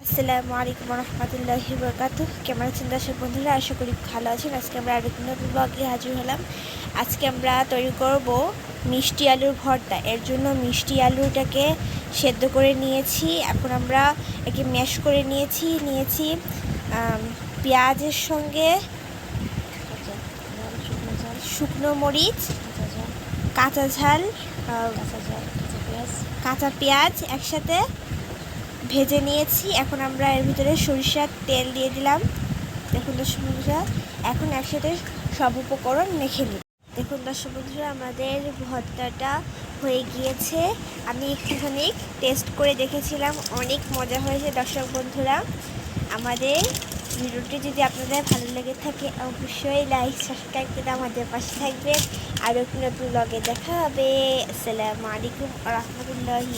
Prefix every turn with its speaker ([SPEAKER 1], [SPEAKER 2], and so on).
[SPEAKER 1] আসসালামু আলাইকুম রহমতুল্লাহি বরকাতু কেমন আছেন দর্শক বন্ধুরা? আশা করি ভালো আছেন। আজকে আমরা আরেকটি নতুন ব্লগে হাজির হলাম। আজকে আমরা তৈরি করব মিষ্টি আলুর ভর্তা। এর জন্য মিষ্টি আলুটাকে সেদ্ধ করে নিয়েছি। এখন আমরা একে ম্যাশ করে নিয়েছি। নিয়েছি পেঁয়াজের সঙ্গে শুকনো মরিচ কাঁচা ঝাল কাঁচা পেঁয়াজ একসাথে ভেজে নিয়েছি। এখন আমরা এর ভিতরে সরিষার তেল দিয়ে দিলাম। দেখুন দর্শক বন্ধুরা, এখন একসাথে সব উপকরণ মেখে নিই। দেখুন দর্শক বন্ধুরা, আমাদের ভর্তাটা হয়ে গিয়েছে। আমি একটুখানি টেস্ট করে দেখেছিলাম, অনেক মজা হয়েছে দর্শক বন্ধুরা। আমাদের ভিডিওটি যদি আপনাদের ভালো লেগে থাকে, অবশ্যই লাইক সাবস্ক্রাইব করে আমাদের পাশে থাকবেন। আর একটু নতুন লগে দেখা হবে। আসসালামু আলাইকুম রহমতুল্লাহি